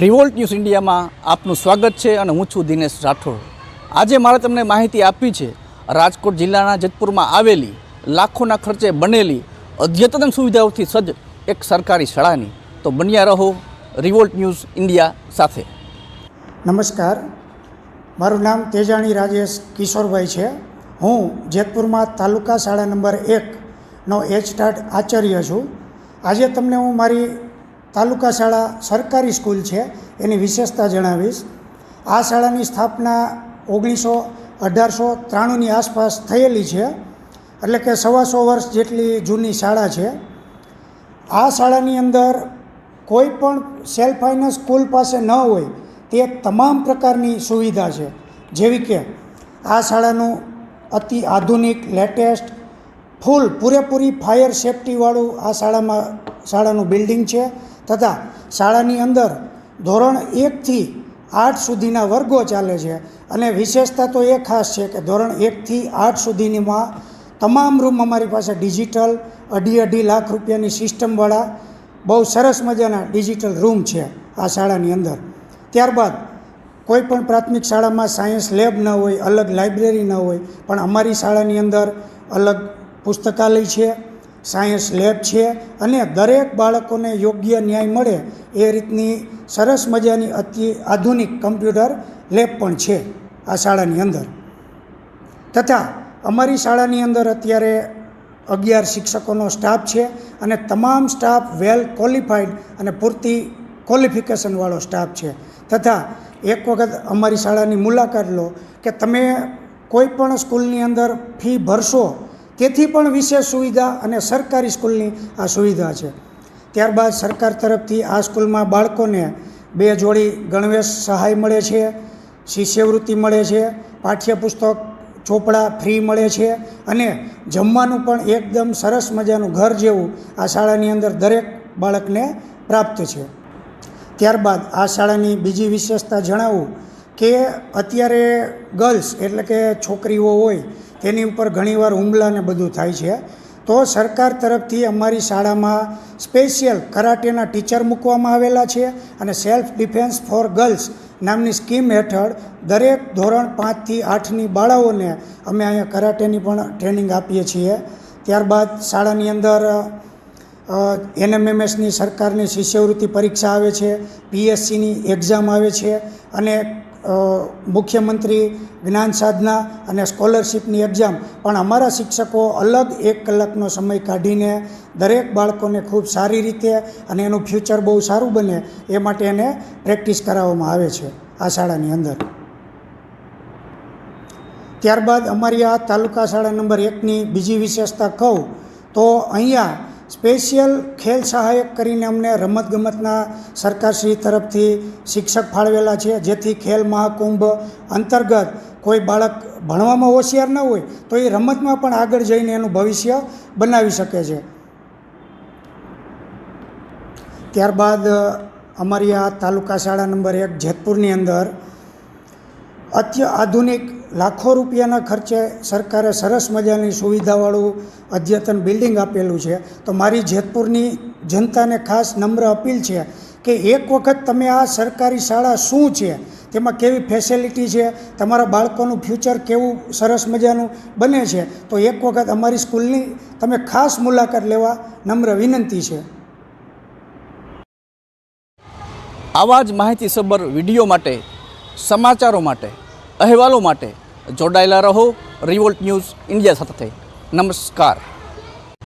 Revolt news ઇન્ડિયામાં આપનું સ્વાગત છે અને હું છું દિનેશ રાઠોડ. આજે મારે તમને માહિતી આપવી છે, રાજકોટ જિલ્લાના જેતપુરમાં આવેલી, લાખોના ખર્ચે બનેલી અદ્યતન સુવિધાઓથી સજ્જ એક સરકારી શાળાની. તો બન્યા રહો રિવોલ્ટ ન્યૂઝ ઇન્ડિયા સાથે. નમસ્કાર. મારું નામ તેજાણી રાજેશ કિશોરભાઈ છે. હું જેતપુરમાં તાલુકા શાળા નંબર એકનો એચ સ્ટાર્ટ આચાર્ય છું. આજે તમને હું મારી તાલુકા શાળા સરકારી સ્કૂલ છે, એની વિશેષતા જણાવીશ. આ શાળાની સ્થાપના ઓગણીસો અઢારસો ત્રાણુંની આસપાસ થયેલી છે, એટલે કે સવાસો વર્ષ જેટલી જૂની શાળા છે. આ શાળાની અંદર કોઈ પણ સેલ્ફ ફાઇનાન્સ સ્કૂલ પાસે ન હોય, તે તમામ પ્રકારની સુવિધા છે. જેવી કે આ શાળાનું અતિ આધુનિક, લેટેસ્ટ, ફૂલ પૂરેપૂરી ફાયર સેફટીવાળું આ શાળામાં, શાળાનું બિલ્ડિંગ છે તથા શાળાની અંદર ધોરણ એકથી આઠ સુધીના વર્ગો ચાલે છે. અને વિશેષતા તો એ ખાસ છે કે ધોરણ એકથી આઠ સુધીનીમાં તમામ રૂમ અમારી પાસે ડિજિટલ, અઢી અઢી લાખ રૂપિયાની સિસ્ટમવાળા, બહુ સરસ મજાના ડિજિટલ રૂમ છે આ શાળાની અંદર. ત્યારબાદ કોઈપણ પ્રાથમિક શાળામાં સાયન્સ લેબ ન હોય, અલગ લાઇબ્રેરી ન હોય, પણ અમારી શાળાની અંદર અલગ પુસ્તકાલય છે. સાયન્સ લેબ છે અને દરેક બાળકોને યોગ્ય ન્યાય મળે એ રીતની સરસ મજાની અતિ આધુનિક કમ્પ્યુટર લેબ પણ છે આ શાળાની અંદર. તથા અમારી શાળાની અંદર અત્યારે અગિયાર શિક્ષકોનો સ્ટાફ છે અને તમામ સ્ટાફ વેલ ક્વોલિફાઈડ અને પૂરતી ક્વોલિફિકેશનવાળો સ્ટાફ છે. તથા એક વખત અમારી શાળાની મુલાકાત લો કે તમે કોઈ પણ સ્કૂલની અંદર ફી ભરશો તેથી પણ વિશેષ સુવિધા અને સરકારી સ્કૂલની આ સુવિધા છે. ત્યારબાદ સરકાર તરફથી આ સ્કૂલમાં બાળકોને બે જોડી ગણવેશ સહાય મળે છે, શિષ્યવૃત્તિ મળે છે, પાઠ્યપુસ્તક, ચોપડા ફ્રી મળે છે અને જમવાનું પણ એકદમ સરસ મજાનું ઘર જેવું આ શાળાની અંદર દરેક બાળકને પ્રાપ્ત છે. ત્યારબાદ આ શાળાની બીજી વિશેષતા જણાવું કે અત્યારે ગર્લ્સ એટલે કે છોકરીઓ હોય તેની ઉપર ઘણીવાર હુમલાને બધું થાય છે. તો સરકાર તરફથી અમારી શાળામાં સ્પેશિયલ કરાટેના ટીચર મૂકવામાં આવેલા છે અને સેલ્ફ ડિફેન્સ ફોર ગર્લ્સ નામની સ્કીમ હેઠળ દરેક ધોરણ પાંચથી આઠની બાળાઓને અમે અહીંયા કરાટેની પણ ટ્રેનિંગ આપીએ છીએ. ત્યારબાદ શાળાની અંદર એનએમએમએસની સરકારની શિષ્યવૃત્તિ પરીક્ષા આવે છે, પીએસસીની એક્ઝામ આવે છે અને મુખ્યમંત્રી જ્ઞાન સાધના અને સ્કોલરશિપની એક્ઝામ પણ અમારા શિક્ષકો અલગ એક કલાકનો સમય કાઢીને દરેક બાળકોને ખૂબ સારી રીતે અને એનું ફ્યુચર બહુ સારું બને એ માટે એને પ્રેક્ટિસ કરાવવામાં આવે છે આ શાળાની અંદર. ત્યારબાદ અમારી આ તાલુકા શાળા નંબર એકની બીજી વિશેષતા કહું તો અહીંયા સ્પેશિયલ ખેલ સહાયક કરીને અમને રમતગમતના સરકારશ્રી તરફથી શિક્ષક ફાળવેલા છે. જેથી ખેલ મહાકુંભ અંતર્ગત કોઈ બાળક ભણવામાં હોશિયાર ન હોય તો એ રમતમાં પણ આગળ જઈને એનું ભવિષ્ય બનાવી શકે છે. ત્યારબાદ અમારી આ તાલુકા શાળા નંબર એક જેતપુરની અંદર અત્ય આધુનિક લાખો રૂપિયાના ખર્ચે સરકારે સરસ મજાની સુવિધાવાળું અદ્યતન બિલ્ડિંગ આપેલું છે. તો મારી જેતપુરની જનતાને ખાસ નમ્ર અપીલ છે કે એક વખત તમે આ સરકારી શાળા શું છે? તેમાં કેવી ફેસિલિટી છે? તમારા બાળકોનું ફ્યુચર કેવું સરસ મજાનું બને છે? તો એક વખત અમારી સ્કૂલની તમે ખાસ મુલાકાત લેવા નમ્ર વિનંતી છે. આવા જ માહિતીસભર વીડિયો માટે, સમાચારો માટે અહેવાલો માટે જોડાયેલા રહો. રિવોલ્ટ ન્યૂઝ ઇન્ડિયા સાથે. નમસ્કાર.